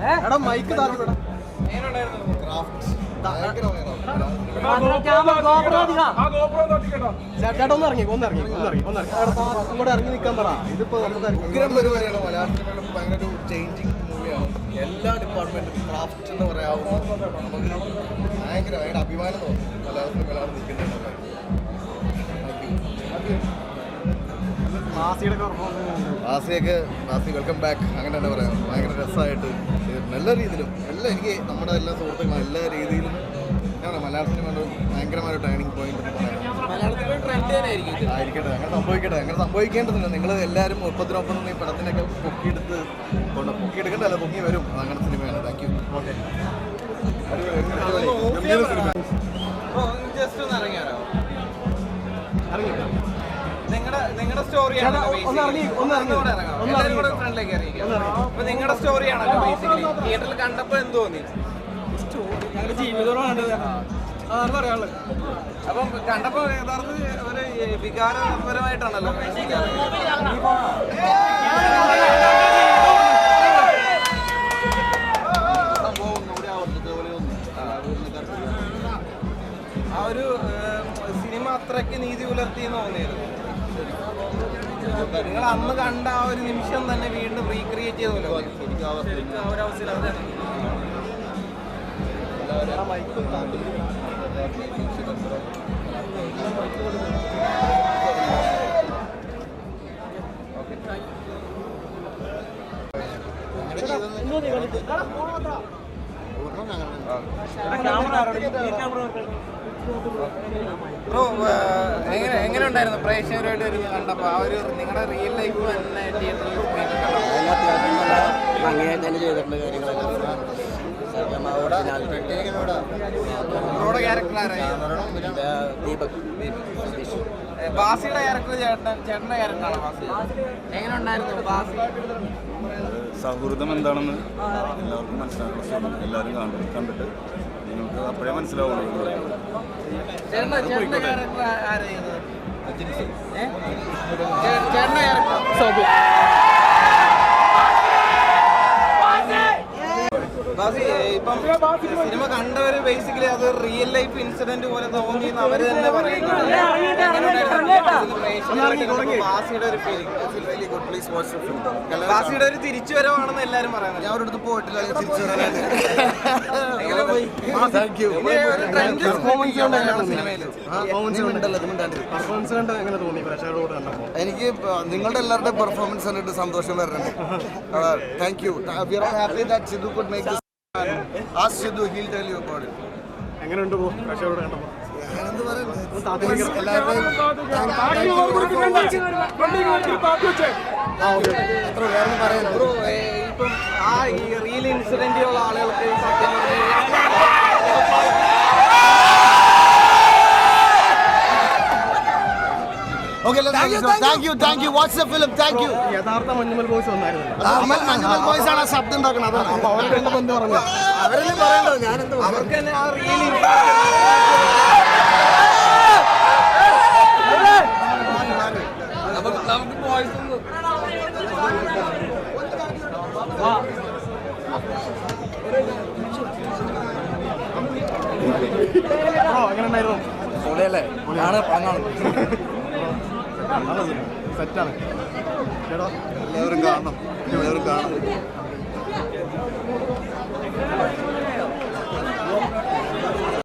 എടാ മൈക്ക് ചേട്ടാ ഒന്ന് ഇറങ്ങി ഒന്ന് ഇറങ്ങി ഒന്ന് ഇറങ്ങി ഒന്ന് ഇറങ്ങി. എടാ, താ- ഇങ്ങോട്ട് ഇറങ്ങി നിൽക്കാൻ പറ. ഇതിപ്പോ നമുക്ക് ഇറങ്ങി. ഉഗ്രം പരിപാടിയാണ് മലയാളത്തിലുള്ള ഭയങ്കര ചേഞ്ചിങ് മൂവിയാണ് എല്ലാ ഡിപ്പാർട്ട്മെന്റും ക്രാഫ്റ്റ് എന്ന് പറയാവുന്ന നമുക്ക് ഭയങ്കര ഭയങ്കര അഭിമാനം തോന്നും. മലയാളത്തിൽ മലയാളം നിൽക്കുന്നുണ്ട്. ആസിയൊക്കെ ആസി വെൽക്കം ബാക്ക് അങ്ങനെ തന്നെ പറയാം. ഭയങ്കര രസമായിട്ട്. എല്ലാ രീതിയിലും എല്ലാ എനിക്ക് നമ്മുടെ എല്ലാ സുഹൃത്തുക്കളും എല്ലാ രീതിയിലും ഞാൻ മലയാളത്തിന് വേണ്ട ഭയങ്കരമായ ടേണിംഗ് പോയിന്റ് എന്ന് പറയാം ആയിരിക്കട്ടെ അങ്ങനെ സംഭവിക്കട്ടെ അങ്ങനെ സംഭവിക്കേണ്ടതില്ല നിങ്ങൾ എല്ലാവരും ഒപ്പത്തിനൊപ്പം നിന്ന് ഈ പടത്തിനൊക്കെ പൊക്കിയെടുത്ത് കൊണ്ട് പൊക്കിയെടുക്കണ്ടല്ല പൊങ്ങി വരും അങ്ങനെ സിനിമയാണ് താങ്ക് യു ഓക്കെ ജസ്റ്റ് ഒന്ന് ഇറങ്ങിയാലോ ഇറങ്ങി നിങ്ങളുടെ സ്റ്റോറിയാണ് ഫ്രണ്ടിലേക്ക് അപ്പൊ നിങ്ങളുടെ സ്റ്റോറിയാണല്ലോ ബേസിക്കലി തിയേറ്ററിൽ കണ്ടപ്പോ എന്ത് തോന്നി അപ്പം കണ്ടപ്പോ യഥാർത്ഥ ഒരു വികാരപരമായിട്ടാണല്ലോ ആ ഒരു സിനിമ അത്രയ്ക്ക് നീതി പുലർത്തി എന്ന് തോന്നിയത് നിങ്ങൾ അന്ന് കണ്ട ആ ഒരു നിമിഷം തന്നെ വീണ്ടും റീക്രിയേറ്റ് ചെയ്തല്ലോ ശരിക്കും ആ ഒരു അവസ്ഥയിൽ അത്. തന്നെ. ബ്രോ എങ്ങനെ എങ്ങനെ ഉണ്ടായിരുന്നു? പ്രേക്ഷകരുമായിട്ട് ഒരു കണ്ടപ്പോൾ ആ ഒരു നിങ്ങളുടെ റിയൽ ലൈഫ് തന്നെ തിയേറ്ററിൽ അത്യാവശ്യം നല്ല ഭംഗിയായിട്ട് തന്നെ ചെയ്തിട്ടുണ്ട് കാര്യങ്ങളൊക്കെ. ദീപക്. ദീപക്. ബാസിയുടെ ക്യാരക്ടർ ചേട്ടൻ ചേട്ടന്റെ ക്യാരക്ടറാണ് ബാസി. എങ്ങനെ ഉണ്ടായിരുന്നു ബാസി സൗഹൃദം എന്താണെന്ന് എല്ലാവർക്കും മനസ്സിലാക്കണം. എല്ലാവരും കാണും കണ്ടിട്ട് നിങ്ങൾക്ക് അപ്പോഴേ മനസ്സിലാവുള്ളൂ. ചേട്ടന്റെ ക്യാരക്ടർ ആരാ ഇപ്പം സിനിമ കണ്ടവര് ബേസിക്കലി അത് റിയൽ ലൈഫ് ഇൻസിഡന്റ് പോലെ തോന്നി എന്ന് അവർ തന്നെ പറയുന്നുണ്ട് ഒരു തിരിച്ചു വരവാണെന്ന് ഗുഡ് വാച്ച് ദ ഫിലിം ബാസിയുടെ ഒരു തിരിച്ചുവരവാണെന്ന് എല്ലാരും പറയുന്നത് ഞാൻ അവരുടെ പോയിട്ടില്ല തിരിച്ചു എനിക്ക് നിങ്ങളുടെ എല്ലാവരുടെ പെർഫോമൻസ് കണ്ടിട്ട് സന്തോഷം വരുന്നുണ്ട് thank you happy that Sidhu could make എങ്ങനെയുണ്ട് ഇപ്പം ആ ഈ റിയൽ ഇൻസിഡന്റുള്ള ആളുകൾക്ക് സത്യം പറഞ്ഞു കഴിഞ്ഞാൽ okay thank you thank you what's the film thank you യഥാർത്ഥ മഞ്ഞുമൽ ബോയ്സ് വന്നായിരുന്നല്ലോ അമൽ മഞ്ഞുമൽ ബോയ്സ് ആണ് ആ ശബ്ദം ഉണ്ടാക്കുന്നത് അതാണ് അപ്പൊ അവരെ കണ്ടപ്പോൾ എന്ത് പറഞ്ഞു അവരല്ലേ പറയണ്ടോ ഞാനെന്ത് അവർക്ക് തന്നെ ആ ഉണ്ടായിരുന്നു പൊളിയല്ലേ ആണ് പങ്ങാണ് സെറ്റാണ്. എല്ലാവരും കാണണം. എല്ലാവരും കാണണം.